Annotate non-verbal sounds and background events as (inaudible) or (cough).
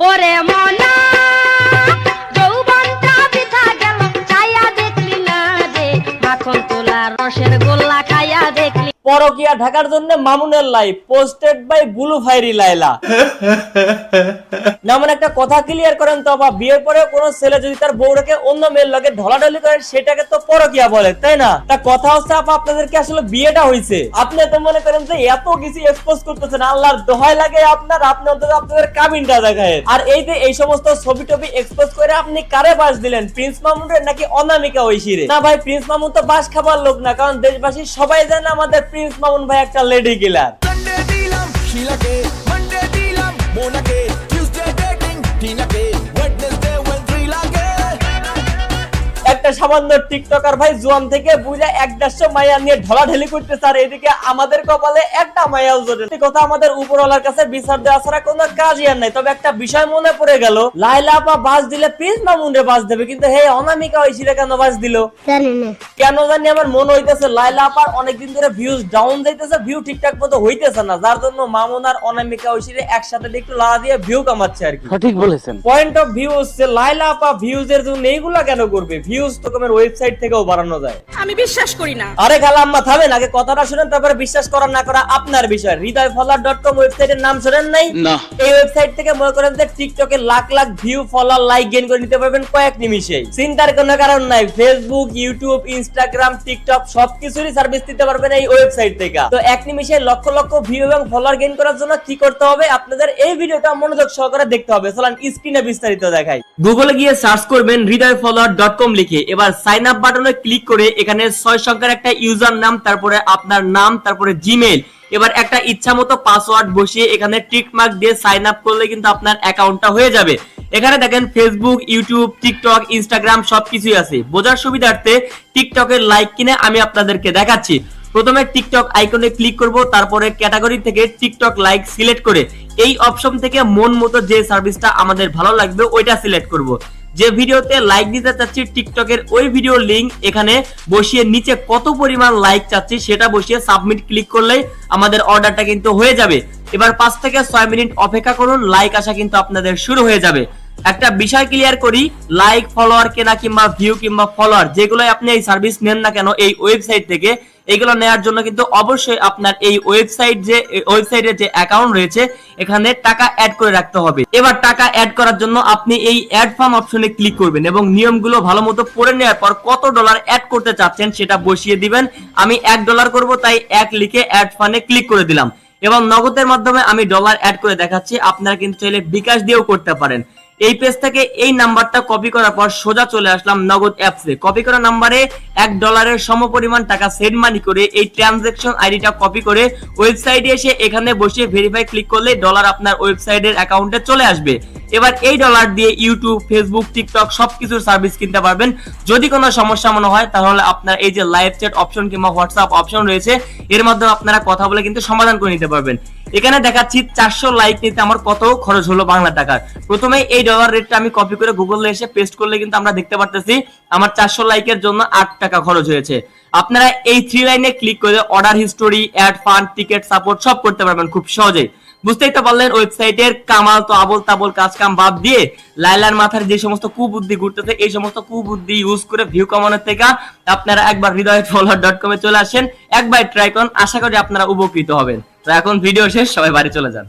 ওরে মনা যৌবনটা বৃথা গেল চাইয়া দেখলি না রে মাখন তোলা রসের গোল্লা খাইয়া দেখলি। পরকিয়া ঢাকার জন্য মামুনের লাইফ পোস্টেড বাই বুলু ভাইরি লাইলা (laughs) না মানে একটা কথা ক্লিয়ার করেন তো, বা বিয়ের পরে কোন ছেলে যদি তার বউটাকে অন্য মেয়ের লগে ঢলাঢলি করে, সেটাকে তো পরকিয়া বলে, তাই না? তা কথা হচ্ছে, আপা, আপনাদেরকে আসলে বিয়েটা হয়েছে আপনি তো মনে করেন যে এত কিছু এক্সপোজ করতেছেন, আল্লাহর দোহাই লাগে আপনার, আপনি অন্তত আপনাদের কাবিনটা দেখায় আর এই যে এই সমস্ত ছবি টবি এক্সপোজ করে আপনি কারে বাস দিলেন, প্রিন্স মামুনের নাকি অনামিকা ঐশীরে? না ভাই, প্রিন্স মামুন তো বাস খাবার লোক না, কারণ দেশবাসী সবাই জানে আমাদের প্রিন্স মামুন ভাই একটা লেডি কিলার দিলাম শিলাকে দিলাম মোনাকে একটা সামান্য টিকটকার ভাই জোয়ান থেকে বুঝা এক দেড়শো মাইয়া নিয়ে ঢলাঢলি করতে স্যার এদিকে আমাদের কপালে একটা মাইয়াও জোটে এই কথা আমাদের উপরওয়ালার কাছে বিচার দেওয়া ছাড়া কোনো কাজই আর নাই। তবে একটা বিষয় মনে পড়ে গেল লাইলা আপা বাস দিলে প্রিন্স মামুনরে বাস দেবে কিন্তু হে অনামিকা হয়েছিল কেন বাস দিল? জানি কেন জানি আমার মনে হইতেছে লাইলা আপার অনেকদিন ধরে ভিউজ ডাউন যাইতেছে ভিউ ঠিকঠাক মতো হইতেছে না। যার জন্য মামুন আর অনামিকা ঐশীরে একসাথে একটু লাড়া দিয়ে ভিউ কামাচ্ছে আর কি। সঠিক বলেছেন। পয়েন্ট অফ ভিউ হচ্ছে লাইলা আপা ভিউজ এর জন্য এইগুলা কেন করবে? ভিউজ তো তোমার ওয়েবসাইট থেকেও বাড়ানো যায়। আমি বিশ্বাস করি না। আরে খালাম্মা থামেন আগে কথাটা শুনেন তারপরে বিশ্বাস করা না করা আপনার বিষয়। হৃদয় ফলার ডট কম ওয়েবসাইটের নাম শুনেন নাই? না। এই ওয়েবসাইট থেকে মনে করেন যে টিকটকে lakh lakh view follower like gain করে নিতে পারবেন কয়েক নিমিষেই। চিন্তার কোনো কারণ নাই। ফেসবুক ইউটিউব ইনস্টাগ্রাম টিকটক সবকিছুরই সার্ভিস দিতে পারবেন এই ওয়েবসাইট থেকে। তো এক নিমিষে লক্ষ লক্ষ ভিউ এবং ফলোয়ার গেইন করার জন্য কি করতে হবে? আপনাদের এই ভিডিওটা মনোযোগ সহকারে দেখতে হবে। চলেন স্ক্রিনে বিস্তারিত দেখাই। গুগলে গিয়ে সার্চ করবেন হৃদয় ফলোয়ার ডট কম লিখে। এবার সাইন আপ বাটনে ক্লিক করে এখানে ছয় সংখ্যার একটা ইউজার নাম তারপরে আপনার নাম, তারপরে জিমেইল এবার একটা ইচ্ছা মতো পাসওয়ার্ড বসিয়ে এখানে টিক মার্ক দিয়ে সাইন আপ করলে কিন্তু আপনার অ্যাকাউন্টটা হয়ে যাবে। এখানে দেখেন ফেসবুক ইউটিউব টিকটক ইনস্টাগ্রাম সবকিছুই আছে। বোঝার সুবিধার্থে টিকটকের লাইক কিনে আমি আপনাদেরকে দেখাচ্ছি। প্রথমে টিকটক আইকনে ক্লিক করব, তারপরে ক্যাটাগরি থেকে টিকটক লাইক সিলেক্ট করে। এই অপশন থেকে মন মতো যে সার্ভিসটা আমাদের ভালো লাগবে, ওইটা সিলেক্ট করব। যে ভিডিওতে লাইক দিতে চাচ্ছি টিকটকের ওই ভিডিও লিংক এখানে বসিয়ে নিচে কত পরিমাণ লাইক চাচ্ছি সেটা বসিয়ে সাবমিট ক্লিক করলেই আমাদের অর্ডারটা কিন্তু হয়ে যাবে। এবার পাঁচ থেকে ছয় মিনিট অপেক্ষা করুন লাইক আসা কিন্তু আপনাদের শুরু হয়ে যাবে। একটা বিষয় ক্লিয়ার করি লাইক ফলোয়ার কেনা কিংবা ভিউ কিংবা ফলোয়ার যেগুলো আপনি এই সার্ভিস নেন না কেন, এই ওয়েবসাইট থেকে এগুলো নেওয়ার জন্য কিন্তু অবশ্যই আপনার এই ওয়েবসাইট যে ওয়েবসাইটের যে অ্যাকাউন্ট রয়েছে, এখানে টাকা অ্যাড করে রাখতে হবে। এবার টাকা অ্যাড করার জন্য আপনি এই অ্যাড ফার্ম অপশনে ক্লিক করবেন এবং নিয়মগুলো ভালো মতো পড়ে নেওয়ার পর কত ডলার অ্যাড করতে চাচ্ছেন সেটা বসিয়ে দিবেন। আমি এক ডলার করব, তাই এক লিখে অ্যাড ফান্ডে ক্লিক করে দিলাম। এবং নগদের মাধ্যমে আমি ডলার অ্যাড করে দেখাচ্ছি, আপনারা কিন্তু চাইলে বিকাশ দিয়েও করতে পারেন। এই পেজ থেকে এই নাম্বারটা কপি করার পর সোজা চলে আসলাম নগদ অ্যাপসে কপি করা নাম্বারে এক ডলারের সমপরিমাণ টাকা সেন্ড মানি করে এই ট্রানজেকশন আইডিটা কপি করে ওয়েবসাইটে এসে এখানে বসে ভেরিফাই ক্লিক করলে ডলার আপনার ওয়েবসাইটের অ্যাকাউন্টে চলে আসবে। এবার এই ডলার দিয়ে ইউটিউব ফেসবুক টিকটক সবকিছুর সার্ভিস কিনতে পারবেন। যদি কোনো সমস্যা মনে হয়, তাহলে আপনার এই যে লাইভ চ্যাট অপশন কিংবা হোয়াটসঅ্যাপ অপশন রয়েছে, এর মাধ্যমে আপনারা কথা বলে কিন্তু সমাধান করে নিতে পারবেন। এখানে দেখাচ্ছি চারশো লাইক নিতে আমার কত খরচ হলো বাংলা টাকার। প্রথমে এই ডলার রেটটা আমি কপি করে গুগলে এসে পেস্ট করলে কিন্তু আমরা দেখতে পারতেছি, আমার চারশো লাইকের জন্য আট টাকা খরচ হয়েছে। আপনারা এই থ্রি লাইনে ক্লিক করে order history add fund ticket support সব করতে পারবেন খুব সহজেই। বুঝতেই তো পারলেন ওয়েবসাইটের কামাল তো আবল তাবল কাজ কাম বাদ দিয়ে লাইলার মাথার যে সমস্ত কুবুদ্ধি ঘুরতেছে, এই সমস্ত কুবুদ্ধি ইউজ করে ভিউ কমানোর থেকে আপনারা একবার হৃদয় ফলোয়ার ডট কমে চলে আসেন, একবার ট্রাই করুন, আশা করি আপনারা উপকৃত হবেন। তো এখন ভিডিও শেষ সবাই বাড়ি চলে যান।